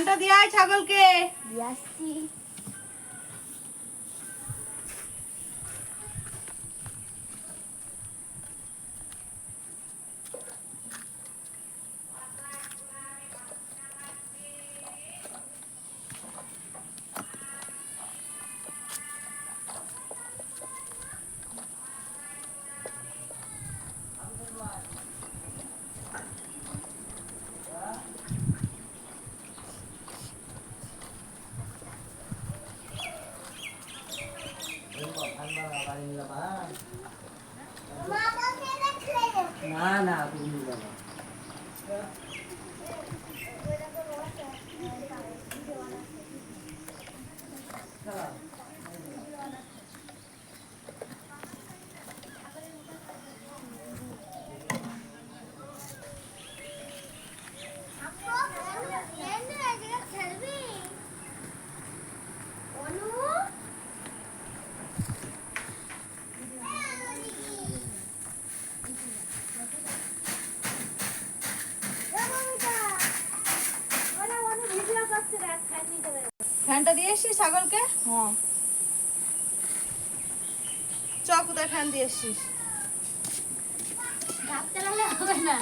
ফ্যানটা দিয়ে ছাগলকে। দিয়ে না না তুমি ফ্যানটা দিয়ে এসছিস ছাগলকে? হ্যাঁ। চ কোথায় ফ্যান দিয়ে এসছিস হবে না।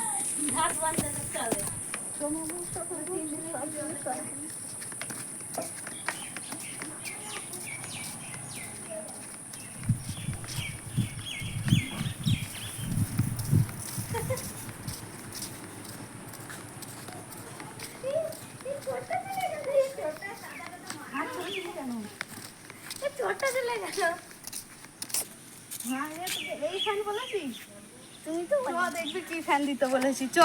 হবে ছোটটা চলে গেল। হ্যাঁ এই ফ্যান বলেছিস তুমি তো চ দেখবি কি ফ্যান দিতে বলেছি চ।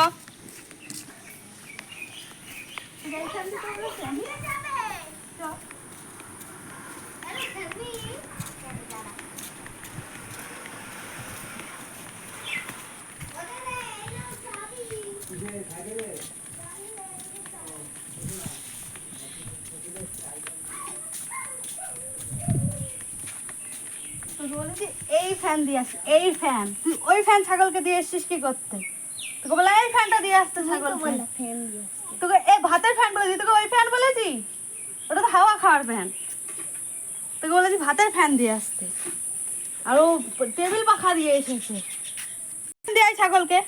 তোকে বলেছি এই ফ্যান দিয়ে আসি এই ফ্যান তুই ওই ফ্যান ছাগলকে দিয়ে এসছিস কি করতে? তোকে বলে এই ফ্যানটা দিয়ে আসতে ছাগল ফ্যান তোকে এই ভাতের ফ্যান বলেছি তোকে ওই ফ্যান বলেছি? ওটা তো হাওয়া খাওয়ার ফ্যান তোকে বলেছি ভাতের ফ্যান দিয়ে আসতে। আর ও টেবিল পাখা দিয়ে এসেছে। দিয়ে ছাগলকে।